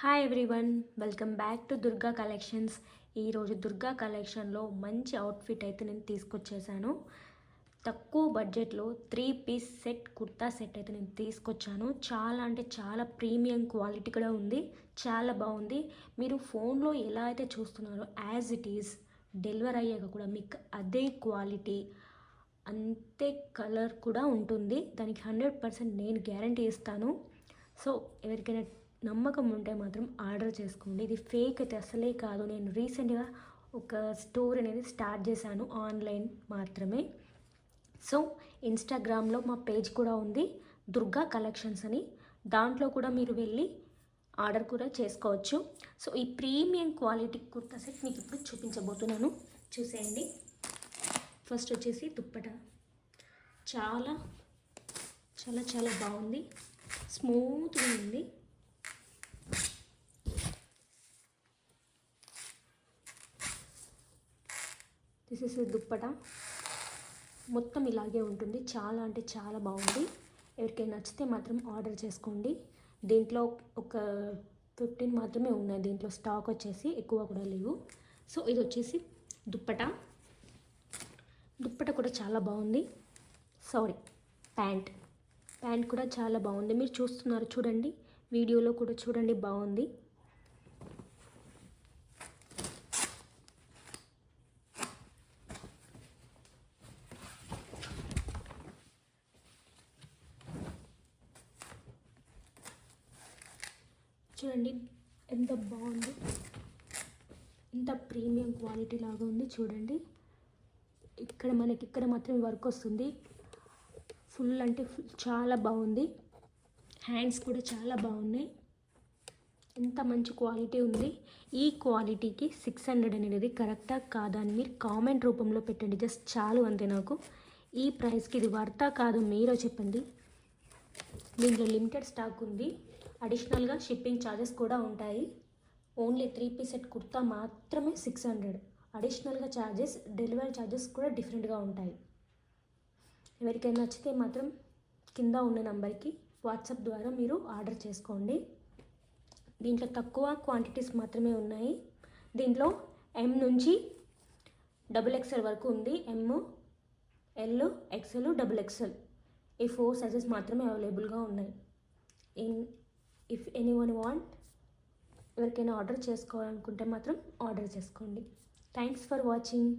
Hi everyone welcome back to Durga collections ఈరోజు దుర్గా కలెక్షన్లో మంచి అవుట్ఫిట్ అయితే నేను తీసుకొచ్చేసాను. తక్కువ బడ్జెట్లో three piece set kurta set అయితే నేను తీసుకొచ్చాను. చాలా అంటే చాలా ప్రీమియం క్వాలిటీ కూడా ఉంది. చాలా బాగుంది. మీరు ఫోన్లో ఎలా అయితే చూస్తున్నారో యాజ్ ఇట్ ఈస్ డెలివర్ అయ్యాక కూడా మీకు అదే క్వాలిటీ అంతే కలర్ కూడా ఉంటుంది. దానికి హండ్రెడ్ పర్సెంట్ నేను గ్యారంటీ ఇస్తాను. సో ఎవరికైనా నమ్మకం ఉంటే మాత్రం ఆర్డర్ చేసుకోండి. ఇది ఫేక్ అయితే అసలే కాదు. నేను రీసెంట్గా ఒక స్టోర్ అనేది స్టార్ట్ చేశాను ఆన్లైన్ మాత్రమే. సో ఇన్స్టాగ్రామ్లో మా పేజ్ కూడా ఉంది. దుర్గా కలెక్షన్స్ అని. దాంట్లో కూడా మీరు వెళ్ళి ఆర్డర్ కూడా చేసుకోవచ్చు. సో ఈ ప్రీమియం క్వాలిటీ కుర్తా సెట్ మీకు ఇప్పుడు చూపించబోతున్నాను. చూసేయండి. ఫస్ట్ వచ్చేసి దుప్పట. చాలా చాలా చాలా బాగుంది. స్మూత్గా ఉంది. This is dupatta. మొత్తం ఇలాగే ఉంటుంది. చాలా అంటే చాలా బాగుంది. ఎవరికైనా నచ్చితే మాత్రం ఆర్డర్ చేసుకోండి. దీంట్లో ఒక ఫిఫ్టీన్ మాత్రమే ఉన్నాయి. దీంట్లో స్టాక్ వచ్చేసి ఎక్కువ కూడా లేవు. సో ఇది వచ్చేసి దుప్పట. దుప్పట కూడా చాలా బాగుంది. Sorry pant. ప్యాంట్ కూడా చాలా బాగుంది. మీరు చూస్తున్నారు చూడండి. వీడియోలో కూడా చూడండి బాగుంది. చూడండి ఎంత బాగుంది. ఎంత ప్రీమియం క్వాలిటీ లాగా ఉంది చూడండి. ఇక్కడ మనకి ఇక్కడ మాత్రం వర్క్ వస్తుంది. ఫుల్ అంటే ఫుల్ చాలా బాగుంది. హ్యాండ్స్ కూడా చాలా బాగున్నాయి. ఎంత మంచి క్వాలిటీ ఉంది. ఈ క్వాలిటీకి సిక్స్ హండ్రెడ్ అనేది కరెక్టా కాదా అని మీరు కామెంట్ రూపంలో పెట్టండి. జస్ట్ చాలు అంతే నాకు. ఈ ప్రైస్కి ఇది వర్తా కాదు మీరో చెప్పండి. దీంట్లో లిమిటెడ్ స్టాక్ ఉంది. అడిషనల్గా షిప్పింగ్ ఛార్జెస్ కూడా ఉంటాయి. Only three piece set kurta మాత్రమే సిక్స్ హండ్రెడ్. అడిషనల్గా ఛార్జెస్ డెలివరీ ఛార్జెస్ కూడా డిఫరెంట్గా ఉంటాయి. ఎవరికైనా నచ్చితే మాత్రం కింద ఉన్న నెంబర్కి వాట్సాప్ ద్వారా మీరు ఆర్డర్ చేసుకోండి. దీంట్లో తక్కువ క్వాంటిటీస్ మాత్రమే ఉన్నాయి. దీంట్లో ఎం నుంచి డబుల్ ఎక్స్ఎల్ వరకు ఉంది. M L XL double XL. ఈ ఫోర్ సైజెస్ మాత్రమే అవైలబుల్గా ఉన్నాయి. ఇఫ్ ఎనీ వన్ వాంట్ ఎవరికైనా ఆర్డర్ చేసుకోవాలనుకుంటే మాత్రం ఆర్డర్ చేసుకోండి. Thanks for watching